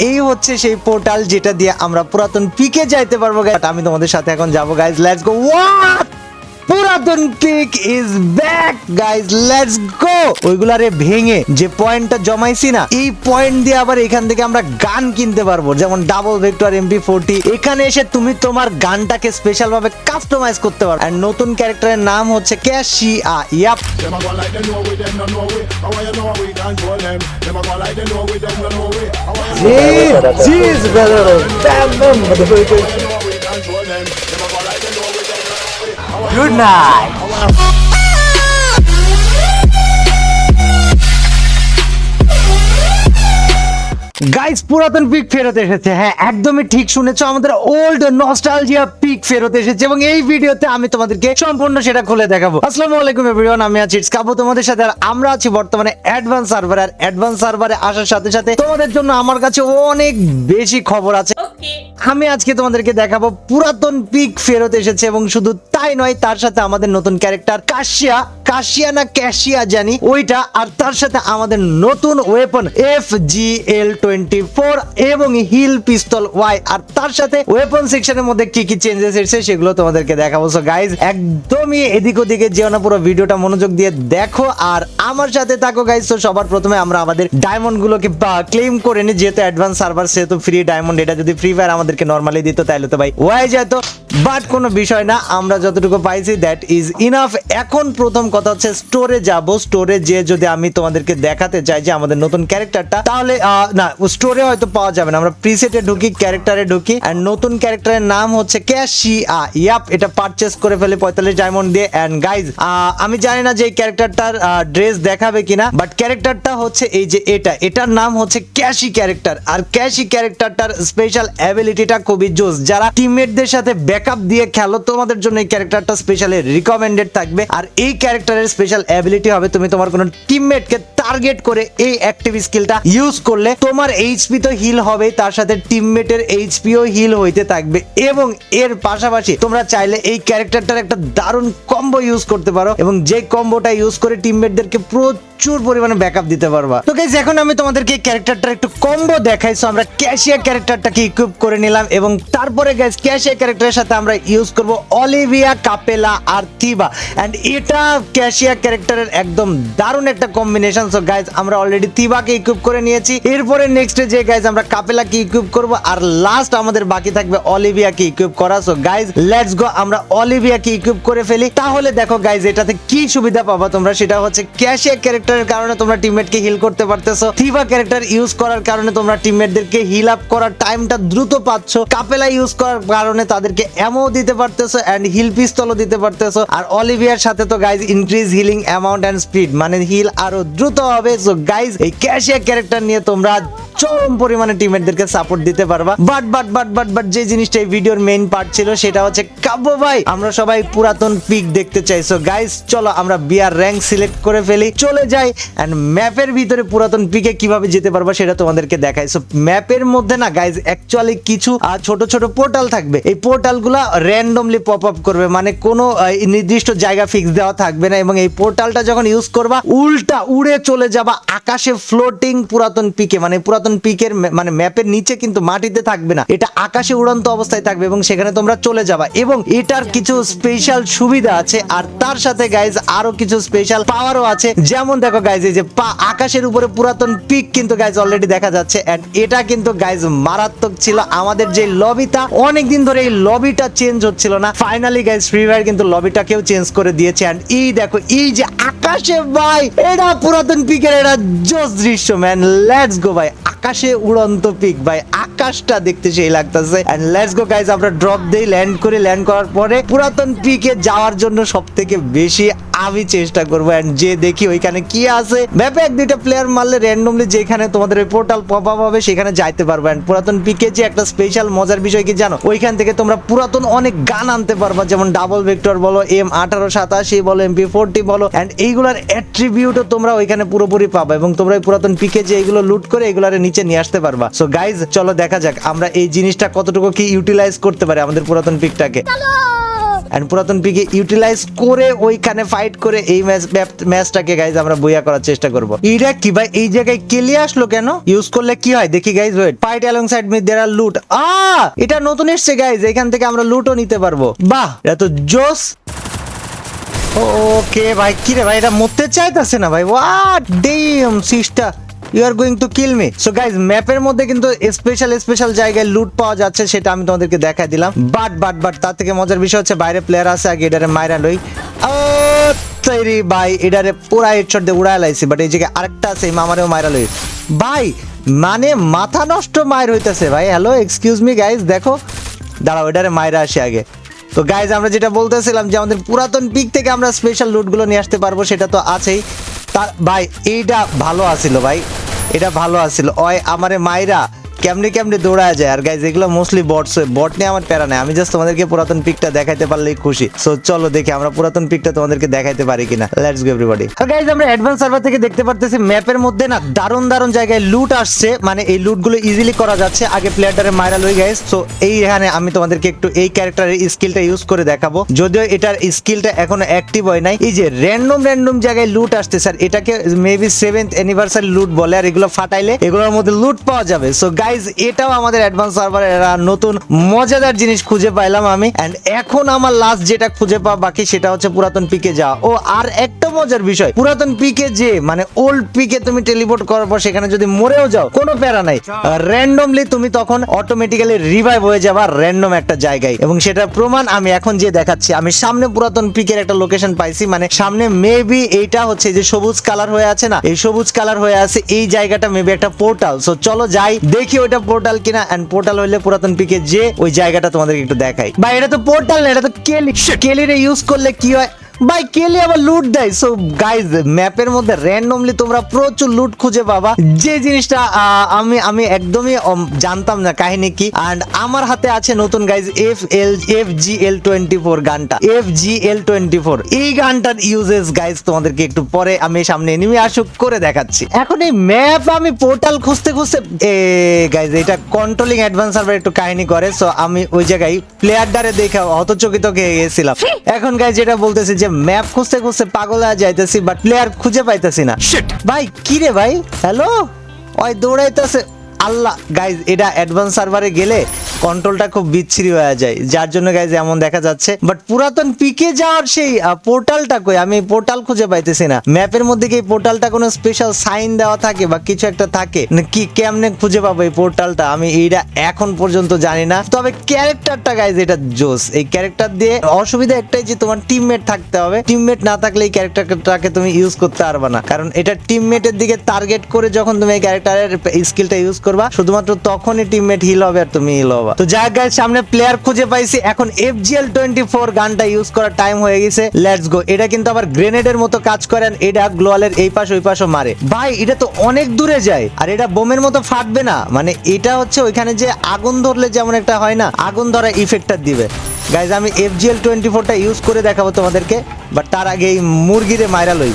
এই হচ্ছে সেই পোর্টাল যেটা দিয়ে আমরা পুরাতন পিকে যাইতে পারব গাইজ আমি তোমাদের সাথে এখন যাব গাইজ লেটস গো হোয়াট পুরাতন peak is back guys let's go ওইগুলারে ভেঙে যে পয়েন্টটা জমাইছি না এই পয়েন্ট দিয়ে আবার এখান থেকে আমরা গান কিনতে পারব যেমন ডাবল ভেক্টর এমপি ফোরটি এখানে এসে তুমি তোমার গানটাকে স্পেশাল ভাবে কাস্টমাইজ করতে পারো। আর নতুন ক্যারেক্টারের নাম হচ্ছে ক্যাশিয়া ইয়াপ you Jeez, brother. Control them? Them Good night. Guys পুরাতন পিক ফেরত এসেছে। হ্যাঁ একদমই ঠিক শুনেছো আমাদের ওল্ড নস্টালজিয়া পিক ফেরত এসেছে এবং এই ভিডিওতে আমি তোমাদেরকে সম্পূর্ণ সেটা খুলে দেখাবো। আসসালামু আলাইকুম এভরিওয়ান আমি আছি ইটস কাবু তোমাদের সাথে আর আমরা আছি বর্তমানে অ্যাডভান্স সার্ভার আর অ্যাডভান্স সার্ভারে আসার সাথে সাথে তোমাদের জন্য আমার কাছে অনেক বেশি খবর আছে। আমি আজকে তোমাদেরকে দেখাবো পুরাতন পিক ফেরত এসেছে এবং শুধু তাই নয় তার সাথে আমাদের নতুন ক্যারেক্টার কাশিয়া। কাশিয়া না ক্যাশিয়া জানি, ওইটা আর তার সাথে আমাদের নতুন weapon F G L twenty four এবং হিল পিস্তল ওয়াই আর তার সাথে ওয়েপন সেকশনের মধ্যে কি কি চেঞ্জেস এসেছে সেগুলো তোমাদেরকে দেখাবো। সো গাইজ একদমই এদিক ওদিকে যেও না, পুরো ভিডিওটা মনোযোগ দিয়ে দেখো। আর আমার সাথে থাকো গাইজ তো সবার প্রথমে আমরা আমাদের ডায়মন্ড গুলোকে ক্লেম করে নিই যেহেতু অ্যাডভান্স সার্ভার সেহেতু ফ্রি ডায়মন্ড এটা যদি ফ্রি ফায়ার আমাদেরকে নর্মালি দিত তাহলে তো ভাই ওয়াই যেত বাট কোনো বিষয় না, আমরা যতটুকু পাইছি দ্যাট ইজ ইনাফ এখন প্রথম কথা হচ্ছে স্টোরে যাব, স্টোরে যে যদি আমি তোমাদেরকে দেখাতে চাই যে আমাদের নতুন ক্যারেক্টারটা, তাহলে না, স্টোরে হয়তো পাওয়া যাবে না। আমরা প্রিসেটে ঢুকি, ক্যারেক্টারে ঢুকি আর নতুন ক্যারেক্টারের নাম হচ্ছে ক্যাশিয়া। ইয়াপ, এটা পারচেস করে ফেলে পঁয়তাল্লিশ ডায়মন্ড দিয়ে। অ্যান্ড গাইজ আমি জানি না যে এই ক্যারেক্টারটার ড্রেস দেখাবে কিনা বাট ক্যারেক্টারটা হচ্ছে এই যে এটা। এটার নাম হচ্ছে ক্যাশি ক্যারেক্টার। আর ক্যাশি ক্যারেক্টারটার স্পেশাল অ্যাবিলিটিটা খুবই জোস। যারা টিমমেটদের সাথে ব্যাকআপ দিয়ে খেলো, তোমাদের জন্য এই ক্যারেক্টারটা স্পেশালি রিকমেন্ডেড থাকবে। আর এই ক্যারেক্টারের স্পেশাল অ্যাবিলিটি হবে তুমি তোমার কোনো টিমমেটকে টার্গেট করে এই অ্যাক্টিভ স্কিলটা ইউজ করলে তোমার এইচপি তো হিল হবে তার সাথে টিমমেটের এইচপিও হিল হইতে থাকবে এবং এর পাশাপাশি তোমরা চাইলে এই ক্যারেক্টারটার একটা দারুণ কম্বো ইউজ করতে পারো এবং যে কম্বোটা ইউজ করে টিমমেটদেরকে প্রচুর পরিমাণে ব্যাকআপ দিতে পারবা। তো গাইজ এখন আমি তোমাদেরকে ক্যারেক্টারটার একটু কম্বো দেখাই সো আমরা ক্যাশিয়া ক্যারেক্টারটাকে ইকুইপ করে নিলাম এবং তারপরে গাইজ ক্যাশিয়া ক্যারেক্টারের সাথে আমরা ইউজ করব অলিভিয়া কাপেলা আর থিবা এন্ড এটা ক্যাশিয়া ক্যারেক্টারের একদম দারুণ একটা কম্বিনেশন সো গাইজ আমরা অলরেডি থিবাকে ইকুইপ করে নিয়েছি। এরপরে নেক্সটে যে গাইজ আমরা কাপেলাকে ইকুইপ করব। আর লাস্ট আমাদের বাকি থাকবে অলিভিয়াকে ইকুইপ করা। সো গাইজ লেটস গো আমরা অলিভিয়াকে ইকুইপ করে ফেলি। তাহলে দেখো গাইজ এটাতে কি সুবিধা পাবা তোমরা? সেটা হচ্ছে ক্যাশিয়া ক্যারেক্টারের কারণে তোমরা টিমমেটকে হিল করতে পারতেছো। থিবা ক্যারেক্টার ইউজ করার কারণে তোমরা টিমমেটদেরকে হিল আপ করার টাইমটা দ্রুত পাচ্ছ। কাপেলা ইউজ করার কারণে তাদেরকে এমও দিতে পারতেছো এন্ড হিল পিস্তলও দিতে পারতেছো। আর অলিভিয়ার সাথে তো guys increase healing amount and speed মানে হিল আরও দ্রুত হবে। সো গাইজ এই ক্যাশিয়া ক্যারেক্টার নিয়ে তোমরা চরম পরিমাণে টিমমেটদেরকে সাপোর্ট দিতে পারবা। But but but but but যে জিনিসটা এই ভিডিওর মেইন পার্ট ছিল, সেটা হচ্ছে কাব্য ভাই। আমরা সবাই পুরাতন পিক দেখতে চাই। সো গাইস চলো আমরা বিয়ার র্যাঙ্ক সিলেক্ট করে ফেলি। চলে যাই। এন্ড ম্যাপের ভিতরে পুরাতন পিকে কীভাবে যেতে পারবা সেটা তোমাদেরকে দেখাই। সো ম্যাপের মধ্যে না গাইজ অ্যাকচুয়ালি কিছু ছোট ছোট পোর্টাল থাকবে। এই পোর্টালগুলো র্যান্ডমলি পপ আপ করবে। মানে কোনো নির্দিষ্ট জায়গা ফিক্স দেওয়া থাকবে না। এবং এই পোর্টালটা যখন ইউজ করবা, উল্টা উড়ে চলে যাবা আকাশে ফ্লোটিং পুরাতন পিকে মানে পুরাতন পিকের মানে ম্যাপের নিচে কিন্তু মাটিতে থাকবে না। এটা আকাশে উড়ন্ত অবস্থায় থাকবে এবং সেখানে তোমরা চলে যাবা। এবং এটার কিছু স্পেশাল সুবিধা আছে, আর তার সাথে গাইজ আরও কিছু স্পেশাল পাওয়ারও আছে। যেমন দেখো গাইজ এই যে পা- আকাশের উপরে পুরাতন পিক কিন্তু গাইজ অলরেডি দেখা যাচ্ছে। And এটা কিন্তু গাইজ মারাত্মক ছিল। আমাদের যে লবিটা, অনেকদিন ধরে এই লবিটা চেঞ্জ হচ্ছিল না। ফাইনালি গাইজ ফ্রি ফায়ার কিন্তু লবিটাকেও চেঞ্জ করে দিয়েছে। And এই দেখো, এই যে আকাশে ভাই, এটা পুরাতন পিকের এটা জোস দৃশ্য ম্যান লেটস গো ভাই। আকাশে উড়ন্ত পিক ভাই। আকাশটা দেখতে সেই লাগতেছে। এন্ড লেটস গো গাইজ আমরা ড্রপ দেই ল্যান্ড করে। ল্যান্ড করার পরে পুরাতন পিকে যাওয়ার জন্য সব থেকে বেশি আমি চেষ্টা করব এন্ড যে দেখি ওইখানে কি আছে। ম্যাপে এক দুইটা প্লেয়ার মারলে র্যান্ডমলি যেখানে তোমাদের ওই পোর্টাল পপ আপ হবে, সেখানে যাইতে পারবে। এন্ড পুরাতন পিকে যে একটা স্পেশাল মজার বিষয় কি জানো? ওইখান থেকে তোমরা পুরাতন অনেক গান আনতে পারবা, যেমন ডাবল ভেক্টর বলো এম আঠারো সাতাশি বলো এমপি ফোরটি বলো এন্ড এইগুলার অ্যাট্রিবিউটও তোমরা ওইখানে পুরোপুরি পাবা এবং তোমরা ওই পুরাতন পিকে যে এগুলো লুট করে এগুলার নিচে নিয়ে আসতে পারবা। সো গাইজ চলো দেখা যাক আমরা এই জিনিসটা কতটুকু কি ইউটিলাইজ করতে পারি আমাদের পুরাতন পিকটাকে এন্ড পুরাতন পিকে ইউটিলাইজ করে ওইখানে ফাইট করে এই ম্যাচ ম্যাচটাকে গাইজ আমরা বইয়া করার চেষ্টা করব। এইটা কি ভাই, এই জায়গায় কেলি আসলো কেন? ইউজ করলে কি হয়? দেখি guys wait fight alongside me there loot আ! এটা নতুন এসছে গাইজ এখান থেকে আমরা লুটও নিতে পারব। বাহ! এটা তো জোস। ওকে ভাই, কি রে ভাই, এটা মরতে চাইতেছে না ভাই। What damn sister you are going to kill me so guys ম্যাপের মধ্যে কিন্তু স্পেশাল স্পেশাল জায়গায় লুট পাওয়া যাচ্ছে, সেটা আমি তোমাদেরকে দেখাই দিলাম। বাট বাট বাট তার থেকে মজার বিষয় হচ্ছে বাইরে প্লেয়ার আছে, আগে এটারে মাইরা লই। তৈরি ভাই, এটারে পুরা হেডশট দিয়ে উড়ায় লাইছি বাট এই জায়গায় আরেকটা আছে মামারেও মাইরা লই। ভাই মানে মাথা নষ্ট মায়ের হইতেছে ভাই। হ্যালো এক্সকিউজ মি গাইজ দেখো। দাঁড়াও, এটারে মায়েরা আসে আগে। তো গাইজ আমরা যেটা বলতেছিলাম যে আমাদের পুরাতন পিক থেকে আমরা স্পেশাল লুটগুলো নিয়ে আসতে পারব, সেটা তো আছেই। তার, ভাই, এইটা ভালো আছিল ভাই। এটা ভালো আছিল। ওই আমারে মাইরা। কেমনে কেমনে দৌড়ায় যায়। আর গাইজ এগুলো মোস্টলি বটস বট নিয়ে আমার প্যারা নেই। আমি জাস্ট তোমাদেরকে পুরাতন পিকটা দেখাইতে পারলেই খুশি। সো চলো দেখি আমরা পুরাতন পিকটা তোমাদেরকে দেখাইতে পারি কিনা। লেটস গো এভরিবডি গাইজ আমরা অ্যাডভান্স সার্ভার থেকে দেখতে পারতেছি ম্যাপের মধ্যে না দারুণ দারুণ জায়গায় লুট আসছে। মানে এই লুটগুলো ইজিলি করা যাচ্ছে। আগে প্লেয়ারটারে মাইরা লই গাইজ সো এই এখানে আমি তোমাদেরকে একটু এই ক্যারেক্টারের স্কিলটা ইউজ করে দেখাবো। যদিও এটার স্কিলটা এখনও অ্যাক্টিভ হয় নাই। এই যে র্যান্ডম র্যান্ডম জায়গায় লুট আসছে স্যার এটাকে মেবি সেভেন্থ অ্যানিভার্সারি লুট বলে, আর এগুলো ফাটাইলে এগুলোর মধ্যে লুট পাওয়া যাবে। সো গাইজ এটাও আমাদের অ্যাডভান্স সার্ভারে নতুন মজাদার জিনিস খুঁজে পাইলাম আমি। এন্ড এখন আমার লাস্ট যেটা খুঁজে পাওয়া বাকি সেটা হচ্ছে পুরাতন পিকে যাওয়া। ও, আর একটা মজার বিষয়, পুরাতন পিকে যে মানে ওল্ড পিকে তুমি টেলিপোর্ট করার পর সেখানে যদি মরেও যাও, কোনো প্যারা নাই। র্যান্ডমলি তুমি তখন অটোমেটিক্যালি রিভাইভ হয়ে যাবা র্যান্ডম একটা জায়গায়। এবং সেটার প্রমাণ আমি এখন যে দেখাচ্ছি, আমি সামনে পুরাতন পিকের একটা লোকেশন পাইছি মানে সামনে মেবি এইটা হচ্ছে যে সবুজ কালার হয়ে আছে না? এই সবুজ কালার হয়ে আছে, এই জায়গাটা মেবি একটা পোর্টাল সো চলো যাই, দেখি ওইটা পোর্টাল কিনা এন্ড পোর্টাল হইলে পুরাতন পিকে যে ওই জায়গাটা তোমাদেরকে একটু দেখাই। বা এটা তো পোর্টাল না এটা তো কেলি কেলিরে ইউজ করলে কি হয়? ভাই কেলি আবার লুট দেয়? সো গাইজ ম্যাপের মধ্যে র্যান্ডমলি তোমরা প্রচুর লুট খুঁজে পাবা। যে জিনিসটা আমি আমি একদমই জানতাম না কাহিনী কি। অ্যান্ড আমার হাতে আছে নতুন guys F L F G L twenty four গানটা। F G L twenty four এই গানটার ইউজেস গাইজ তোমাদেরকে একটু পরে আমি সামনে এনিমি আসুক করে দেখাচ্ছি। এখন এই ম্যাপ আমি পোর্টাল খুঁজতে খুঁজতে এ গাইজ এটা কন্ট্রোলিং অ্যাডভান্স সার্ভার একটু কাহিনী করে। সো আমি ওই জায়গায় প্লেয়ার প্লেয়ারটারে দেখে হতচকিত হয়ে গেছিলাম। এখন গাইজ যেটা বলতেছি যে ম্যাপ খুঁজতে খুঁজতে পাগল হয়ে যাইতেছি বাট প্লেয়ার খুঁজে পাইতেছি না। ভাই কি রে ভাই? হ্যালো ওই দৌড়াইতেছে। আল্লাহ গাইজ এটা অ্যাডভান্স সার্ভারে গেলে কন্ট্রোলটা খুব বিচ্ছিরি হয়ে যায়। যার জন্য গাইজ এমন দেখা যাচ্ছে। বাট পুরাতন পিকে যাওয়ার সেই পোর্টালটা কই? আমি পোর্টাল খুঁজে পাইতেছি না। ম্যাপের মধ্যে কি পোর্টালটা কোনো স্পেশাল সাইন দেওয়া থাকে বা কিছু একটা থাকে? কি, কেমনে খুঁজে পাবো এই পোর্টালটা আমি এইটা এখন পর্যন্ত জানি না। তবে ক্যারেক্টারটা গাইজ এটা জোস। এই ক্যারেক্টার দিয়ে অসুবিধা একটাই যে তোমার টিমমেট থাকতে হবে। টিমমেট না থাকলে এই ক্যারেক্টারটাকে তুমি ইউজ করতে পারবে না। কারণ এটা টিমমেটের দিকে টার্গেট করে যখন তুমি এই ক্যারেক্টারের স্কিলটা ইউজ করবা, শুধুমাত্র তখনই টিমমেট হিল হবে আর তুমি হিল হবা। তো যাই গাইজ সামনে প্লেয়ার খুঁজে পাইছি। এখন এফজিএল টোয়েন্টি ফোর গানটা ইউজ করার টাইম হয়ে গেছে। লেটস গো এটা কিন্তু আবার গ্রেনেডের মতো কাজ করে and এটা গ্লোয়ালের এই পাশ, ওই পাশও মারে। ভাই, এটা তো অনেক দূরে যায়। আর এটা বোমের মতো ফাটবে না। মানে এটা হচ্ছে ওইখানে যে আগুন ধরলে যেমন একটা হয় না, আগুন ধরা ইফেক্টটা দিবে। গাইজ আমি এফজিএল টোয়েন্টি ফোরটা ইউজ করে দেখাবো তোমাদেরকে বাট তার আগে এই মুরগিরে মাইরা লই।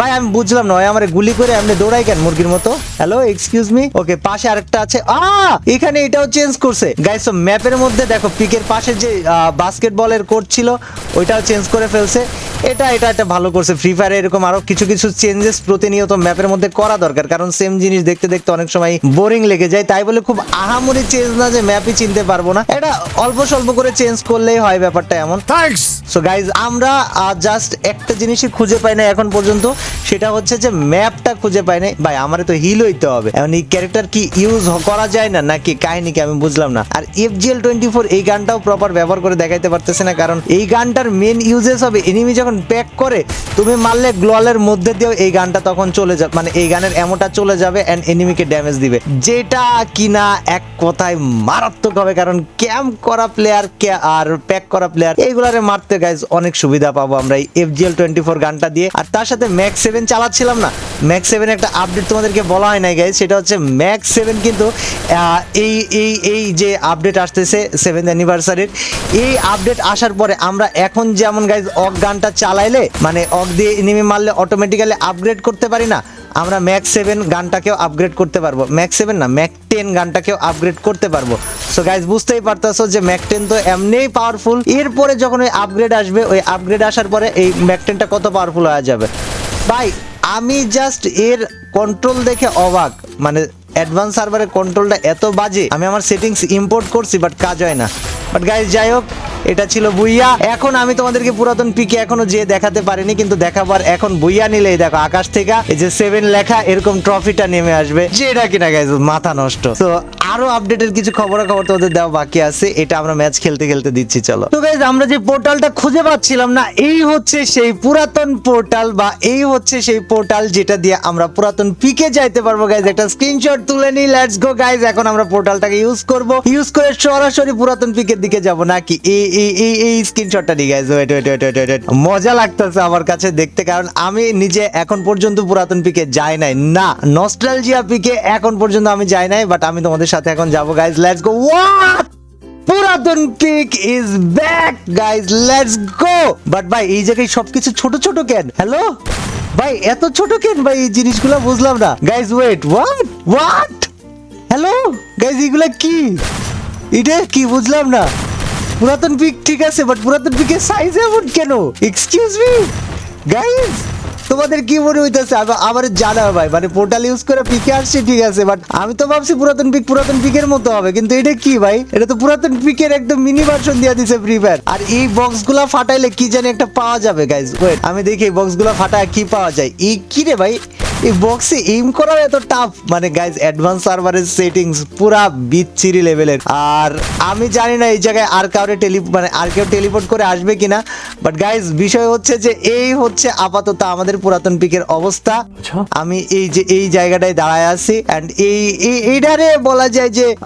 ভাই আমি বুঝলাম না আমার গুলি করে আপনি দৌড়াই কেন মুরগির মতো? হ্যালো এক্সকিউজ মি ওকে পাশে আরেকটা আছে। আ এখানে এটাও চেঞ্জ করছে। গাইস তো ম্যাপের মধ্যে দেখো পিকের পাশে যে বাস্কেটবলের কোর্ট ছিল ওইটাও চেঞ্জ করে ফেলছে। এটা এটা একটা ভালো করছে। ফ্রি ফায়ারে এরকম আরও কিছু কিছু চেঞ্জেস প্রতিনিয়ত ম্যাপের মধ্যে করা দরকার। কারণ সেম জিনিস দেখতে দেখতে অনেক সময় বোরিং লেগে যায়। তাই বলে খুব আহামরি চেঞ্জ না যে ম্যাপই চিনতে পারব না। এটা অল্প স্বল্প করে চেঞ্জ করলেই হয় ব্যাপারটা এমন। Thanks! সো গাইজ আমরা জাস্ট একটা জিনিসই খুঁজে পাই না এখন পর্যন্ত। সেটা হচ্ছে যে ম্যাপটা খুঁজে পাই না ভাই, আমারে তো হিল হইতে হবে। এখন এই ক্যারেক্টার কি ইউজ করা যায় না, নাকি কাহিনী কি আমি বুঝলাম না। আর এফজিএল টোয়েন্টি ফোর এই গানটাও প্রপার ব্যবহার করে দেখাইতে পারতেছে না, কারণ এই গানটার মেন ইউজেস হবে এনিমি যখন প্যাক করে, তুমি মারলে গ্লোয়ালের মধ্যে দিয়েও এই গানটা তখন চলে যাবে মানে এই গানের এমনটা চলে যাবে এন্ড এনিমিকে ড্যামেজ দিবে। যেটা কিনা এক কথায় মারাত্মক হবে, কারণ ক্যাম্প করা প্লেয়ার আর প্যাক করা প্লেয়ার এইগুলারে মারতে গাইজ অনেক সুবিধা পাবো আমরা এই এফজিএল টোয়েন্টি ফোর গানটা দিয়ে। আর তার সাথে ম্যাক্স সেভেন চালাচ্ছিলাম না। ম্যাক্স সেভেন একটা আপডেট তোমাদেরকে বলা হয় নাই গাইজ সেটা হচ্ছে ম্যাক্স সেভেন কিন্তু এই এই এই যে আপডেট আসতেছে সেভেন অ্যানিভার্সারির এই আপডেট আসার পরে আমরা এখন যেমন গাইজ অক গানটা চালাইলে মানে অক দিয়ে এনিমি মারলে অটোমেটিক্যালি আপগ্রেড করতে পারি না, আমরা ম্যাক্স সেভেন গানটাকেও আপগ্রেড করতে পারব। ম্যাক্স সেভেন না ম্যাক টেন গানটাকেও আপগ্রেড করতে পারব। সো গাইজ বুঝতেই পারতেছো যে ম্যাক টেন তো এমনিই পাওয়ারফুল এরপরে যখন ওই আপগ্রেড আসবে, ওই আপগ্রেড আসার পরে এই ম্যাক টেনটা কত পাওয়ারফুল হয়ে যাবে। ভাই, আমি জাস্ট এর কন্ট্রোল দেখে অবাক। মানে অ্যাডভান্স সার্ভারের কন্ট্রোলটা এত বাজে। আমি আমার সেটিংস ইম্পোর্ট করছি বাট কাজ হয় না। বাট গাইজ যাই হোক, এটা ছিল বুইয়া এখন আমি তোমাদেরকে পুরাতন পিকে এখনও যে দেখাতে পারিনি, কিন্তু দেখাবার এখন বুইয়া নিলেই দেখো, আকাশ থেকে এই যে সেভেন লেখা, এরকম ট্রফিটা নেমে আসবে, যেটা কিনা গাইজ মাথা নষ্ট। তো আরও আপডেটের কিছু খবর খবর তোমাদের দেওয়া বাকি আছে, এটা আমরা ম্যাচ খেলতে খেলতে দিচ্ছি, চলো। তো গাইজ আমরা যে পোর্টালটা খুঁজে পাচ্ছিলাম না, এই হচ্ছে সেই পুরাতন পোর্টাল বা এই হচ্ছে সেই পোর্টাল যেটা দিয়ে আমরা পুরাতন পিকে যাইতে পারব গাইজ একটা স্ক্রিনশট তুলে নিই লেটস গো গাইজ এখন আমরা পোর্টালটাকে ইউজ করব। ইউজ করে সরাসরি পুরাতন পিকের দিকে যাব নাকি? এই এই এই স্ক্রিনশটটা দিই guys wait wait wait wait wait মজা লাগতেছে আমার কাছে দেখতে, কারণ আমি নিজে এখন পর্যন্ত পুরাতন পিকে যাই নাই। না নস্টালজিয়া পিকে এখন পর্যন্ত আমি যাই নাই বাট আমি তোমাদের সাথে এখন যাব গাইজ লেটস গো ওয়াট পুরাতন peak is back guys let's go but ভাই, এই জায়গায় সবকিছু ছোট ছোট কেন? হ্যালো ভাই, এত ছোট কেন ভাই এই জিনিসগুলো? বুঝলাম না। Guys wait what what hello guys এগুলা কি? এটা কি বুঝলাম না? পুরাতন পিক ঠিক আছে বাট পুরাতন পিকের সাইজ এমন কেন? এক্সকিউজ মি গাইজ তোমাদের কি মনে হইতেছে? আমার জানা ভাই মানে পোর্টাল ইউজ করে পিকে আসছে, ঠিক আছে বাট আমি তো ভাবছি পুরাতন পিক পুরাতন পিকের মতো হবে, কিন্তু এটা কি ভাই? এটা তো পুরাতন পিকের একদম মিনি ভার্সন দিয়ে দিছে ফ্রি ফায়ার আর এই বক্সগুলা ফাটাইলে কি জানি একটা পাওয়া যাবে গাইজ ওয়েট আমি দেখি বক্সগুলা ফাটায় কি পাওয়া যায়। এই কি রে ভাই? এই বক্সে এইম করাও এত টাফ মানে গাইজ অ্যাডভান্স সার্ভারের সেটিংস পুরা বিচ্ছিরি লেভেলের আর আমি জানি না এই জায়গায় আর কাউরে টেলি মানে আর কেউ টেলিপোর্ট করে আসবে কিনা। বাট গাইজ বিষয় হচ্ছে যে এই হচ্ছে আপাতত আমাদের পুরাতন পিকের অবস্থা। আমি এই যে এই জায়গাটায় দাঁড়ায় আছি। অ্যান্ড এই এই- এইটারে বলা যায় যে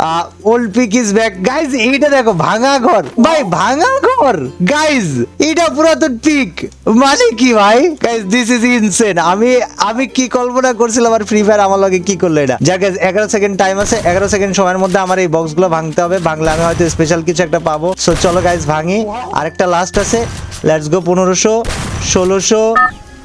old peak is back guys এইটা দেখো ভাঙা ঘর। ভাই ভাঙা ঘর। গাইজ এটা পুরাতন পিক মানে কি ভাই? গাইজ দিস ইজ ইনসেন আমি আমি কি কল্পনা করছিলাম আর ফ্রি ফায়ার আমার লগে কি করল এটা। যাকে এগারো সেকেন্ড টাইম আছে, এগারো সেকেন্ড সময়ের মধ্যে আমার এই বক্সগুলো ভাঙতে হবে। ভাঙলে আমি হয়তো স্পেশাল কিছু একটা পাবো। সো চলো গাইজ ভাঙি। আরেকটা লাস্ট আছে। লেটস গো পনেরোশো, ষোলোশো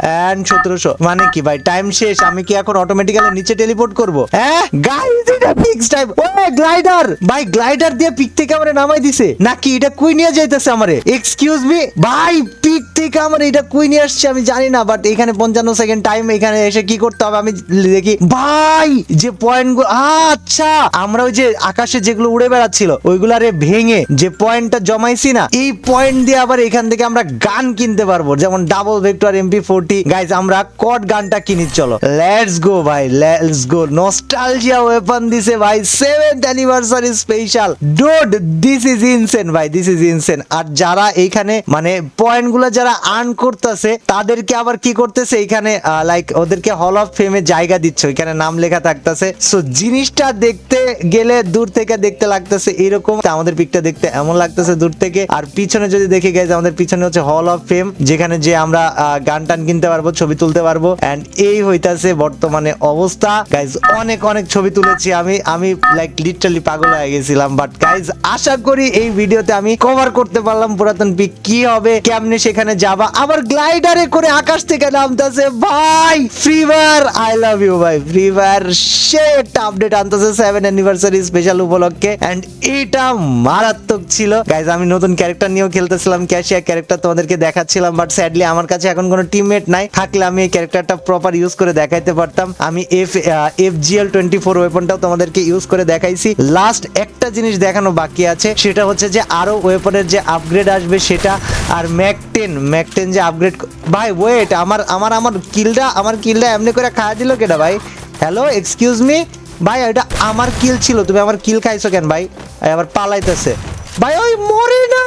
অ্যান্ড সতেরোশো। মানে কি ভাই টাইম শেষ। আমি কি এখন অটোমেটিক্যালি নিচে টেলিপোর্ট করব? হ্যাঁ গাইস এটা ফিক্স টাইম ও গ্লাইডার ভাই গ্লাইডার দিয়ে পিক থেকে আমারে নামাই দিছে। নাকি এটা কুই নিয়ে আমারে? এক্সকিউজ মি ভাই পিক থেকে এটা কুই নিয়ে আসছে, আমি জানি না বাট এখানে পঞ্চান্ন সেকেন্ড টাইম এখানে এসে কি করতে হবে আমি দেখি। ভাই, যে পয়েন্টগুলো আচ্ছা। আমরা ওই যে আকাশে যেগুলো উড়ে বেড়াচ্ছিল ওইগুলারে ভেঙে যে পয়েন্টটা জমাইছি না, এই পয়েন্ট দিয়ে আবার এখান থেকে আমরা গান কিনতে পারব। যেমন double vector MP forty guys আমরা কট গানটা কিনি, চলো। লেটস গো ভাই লেটস গো নস্টালজিয়া ওয়েপন দিছে ভাই seventh anniversary special dude this is insane ভাই দিস ইজ ইনসেন আর যারা এইখানে মানে পয়েন্টগুলো যারা আর্ন করতেছে, তাদেরকে আবার কি করতেছে? এখানে লাইক ওদেরকে হল অফ ফেমে জায়গা দিচ্ছে নাম লেখা থাকতেছে। সো জিনিসটা দেখতে গেলে, দূর থেকে দেখতে লাগতেছে এরকম। আমাদের পিকটা দেখতে এমন লাগতেছে দূর থেকে। আর পিছনে যদি দেখে গেছে আমাদের পিছনে হচ্ছে হল অফ ফেম যেখানে যে আমরা গান টান কিনতে পারব, ছবি তুলতে পারব। এন্ড এই হইতাছে বর্তমানে অবস্থা। গাইজ অনেক অনেক ছবি তুলেছি আমি আমি লাইক লিটারালি পাগল হয়ে গেছিলাম বাট গাইজ আশা করি এই ভিডিওতে আমি কভার করতে পারলাম পুরাতন পিক কি হবে, কেমনে সেখানে যাবা? আবার গ্লাইডারে করে আকাশ থেকে নামতেছে। ভাই Free Fire I love you ভাই। ফ্রি ফায়ার সে একটা আপডেট আনতেছে সেভেন অ্যানিভার্সারি স্পেশাল উপলক্ষে। এন্ড এটা মারাত্মক ছিল। গাইজ আমি নতুন ক্যারেক্টার নিয়েও খেলতেছিলাম ক্যাশিয়া ক্যারেক্টার তোমাদেরকে দেখাচ্ছিলাম বাট স্যাডলি আমার কাছে এখন কোনো টিমমেট নাই। থাকলে আমি এই ক্যারেক্টারটা প্রপার ইউজ করে দেখাইতে পারতাম। আমি F F GL twenty four ওয়েপনটাও তোমাদেরকে ইউজ করে দেখাইছি। লাস্ট একটা জিনিস দেখানো বাকি আছে, সেটা হচ্ছে যে আরও ওয়েপনের যে আপগ্রেড আসবে সেটা, আর ম্যাক টেন ম্যাক টেন যে আপগ্রেড ভাই ওয়েট আমার আমার আমার কিলটা আমার কিলটা এমনি করে খাওয়া দিল কেটা ভাই? হ্যালো এক্সকিউজ মি ভাই এটা আমার কিল ছিল, তুমি আমার কিল খাইছো কেন ভাই? আবার পালাইতেছে। ভাই, ওই মরে না।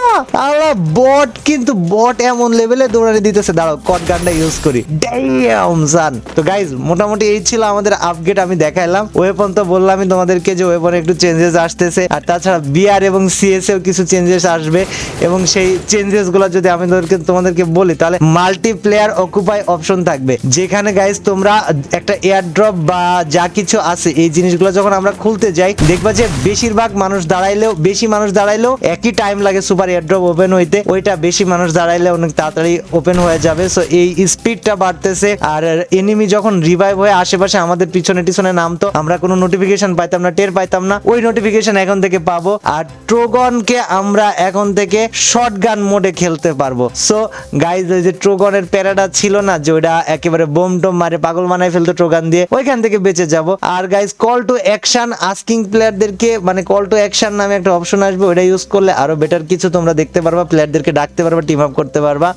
আল্লাহ বট কিন্তু বট এমন লেভেলে দৌড়ানি দিতেছে। দাঁড়াও কট গানটা ইউজ করি। ড্যাম সান তো গাইজ মোটামুটি এই ছিল আমাদের আপগ্রেড আমি দেখাইলাম। ওয়েপন তো বললামই তোমাদেরকে যে ওয়েপনে একটু চেঞ্জেস আসতেছে। আর তাছাড়া বিআর এবং সিএস এও কিছু চেঞ্জেস আসবে। এবং সেই চেঞ্জেসগুলো যদি আমি তোমাদেরকে তোমাদেরকে বলি, তাহলে মাল্টিপ্লেয়ার অকুপাই অপশন থাকবে। যেখানে গাইজ তোমরা একটা এয়ার ড্রপ বা যা কিছু আছে, এই জিনিসগুলো যখন আমরা খুলতে যাই, দেখবা যে বেশিরভাগ মানুষ দাঁড়াইলেও, বেশি মানুষ দাঁড়াইলেও একই টাইম লাগে সুপার এয়ারড্রপ ওপেন হইতে। ওইটা বেশি মানুষ দাঁড়াইলে অনেক তাড়াতাড়ি ওপেন হয়ে যাবে। সো এই স্পিডটা বাড়তেছে। আর এনিমি যখন রিভাইভ হয়ে আশেপাশে আমাদের পিছনে টিছনে নামতো, আমরা কোনো নোটিফিকেশন পাইতাম না, টের পাইতাম না। ওই নোটিফিকেশন এখন থেকে পাবো। আর ট্রোগনকে আমরা এখন থেকে শর্ট গান মোডে খেলতে পারব। সো গাইজ ওই যে ট্রোগনের প্যারাটা ছিল না, যে ওইটা একেবারে বোম টোম মারে, পাগল বানায় ফেলতো ট্রোগান দিয়ে, ওইখান থেকে বেঁচে যাব। আর guys call to action asking প্লেয়ারদেরকে মানে কল টু অ্যাকশন নামে একটা অপশন আসবে ওটা ইউজ করলে আরও বেটার কিছু তোমরা দেখতে পারবা প্লেয়ারদেরকে ডাকতে পারবা টিম আপ করতে পারবা।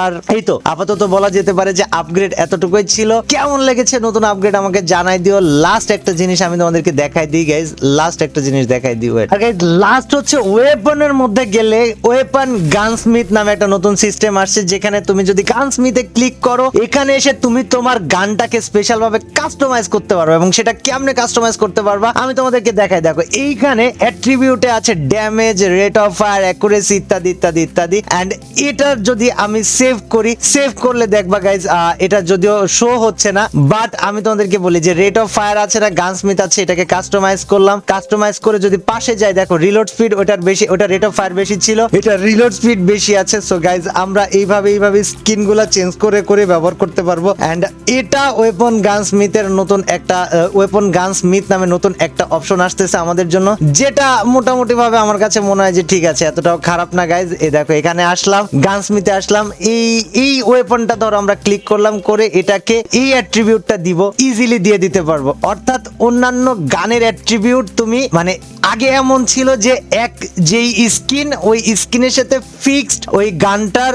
আর এই তো, আপাতত বলা যেতে পারে যে আপগ্রেড এতটুকুই ছিল। কেমন লেগেছে নতুন আপগ্রেড আমাকে জানাই দিও। লাস্ট একটা জিনিস আমি তোমাদেরকে দেখাই দিই গাইজ লাস্ট একটা জিনিস দেখাই দিই আর গাইজ লাস্ট হচ্ছে ওয়েপনের মধ্যে গেলে ওয়েপন গানস্মিথ নামে একটা নতুন সিস্টেম আসছে, যেখানে তুমি যদি গানস্মিথে ক্লিক করো, এখানে এসে তুমি তোমার গানটাকে স্পেশাল ভাবে কাস্টমাইজ করতে পারবে এবং সেটা কেমনে কাস্টমাইজ করতে পারবা, আমি তোমাদেরকে দেখাই। দেখো, এইখানে অ্যাট্রিবিউটে আছে damage rate of fire accuracy ইত্যাদি ইত্যাদি ইত্যাদি. অ্যান্ড এটার যদি আমি সেভ করি সেভ করলে দেখবা গাইজ এটা যদিও শো হচ্ছে না বাট আমি তোমাদেরকে বলি যে রেট অফ ফায়ার আছে না গান স্মিথ আছে, এটাকে কাস্টমাইজ করলাম। কাস্টমাইজ করে যদি পাশে যাই, দেখো রিলোড স্পিড ওটার বেশি, ওটা রেট অফ ফায়ার বেশি ছিল, এটা রিলোড স্পিড বেশি আছে। সো গাইজ আমরা এইভাবে এইভাবে স্কিনগুলা চেঞ্জ করে করে ব্যবহার করতে পারব। অ্যান্ড এটা ওয়েপন গান স্মিথের নতুন একটা ওয়েপন গানস্মিথ নামে নতুন একটা অপশন আসতেছে আমাদের জন্য, যেটা মোটামুটি ভাবে আমার কাছে মনে হয় যে ঠিক আছে, এতটাও খারাপ না গাইজ এই দেখো, এখানে আসলাম গানস্মিথে আসলাম। এই এই ওয়েপনটা ধরো আমরা ক্লিক করলাম করে এটাকে এই অ্যাট্রিবিউটটা দিব ইজিলি দিয়ে দিতে পারব। অর্থাৎ অন্যান্য গানের অ্যাট্রিবিউট তুমি মানে আগে এমন ছিল যে এক যেই স্কিন ওই স্কিনের সাথে ফিক্সড ওই গানটার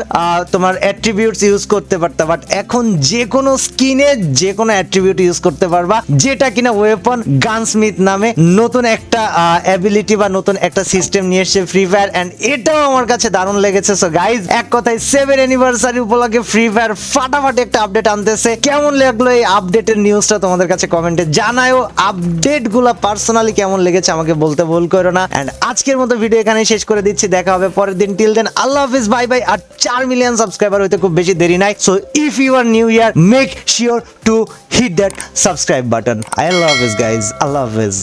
তোমার অ্যাট্রিবিউটস ইউজ করতে পারতা। বাট এখন যে কোনো স্কিনে যে কোনো অ্যাট্রিবিউট ইউজ করতে পারবা, যেটা কিনা ওয়েপন গানস্মিথ নামে নতুন একটা অ্যাবিলিটি বা নতুন একটা সিস্টেম নিয়ে এসেছে ফ্রি ফায়ার এন্ড এটাও আমার কাছে দারুণ লেগেছে। সো গাইজ এক কথায় সেভেন অ্যানিভার্সারি উপলক্ষে ফ্রি ফায়ার ফাটাফাটি একটা আপডেট আনতেছে। কেমন লাগল এই আপডেটের নিউজটা তোমাদের কাছে কমেন্টে জানায়ও। আপডেটগুলা পার্সোনালি কেমন লেগেছে আমাকে বলতে ভুল করো না। এন্ড আজকের মতো ভিডিও এখানে শেষ করে দিচ্ছি। দেখা হবে পরের দিন। টিল দেন আল্লাহ হাফিজ বাই বাই আর চার মিলিয়ন সাবস্ক্রাইবার হইতে খুব বেশি দেরি নাই। So if you are new here make sure to hit that subscribe button I love is guys Allah Hafiz.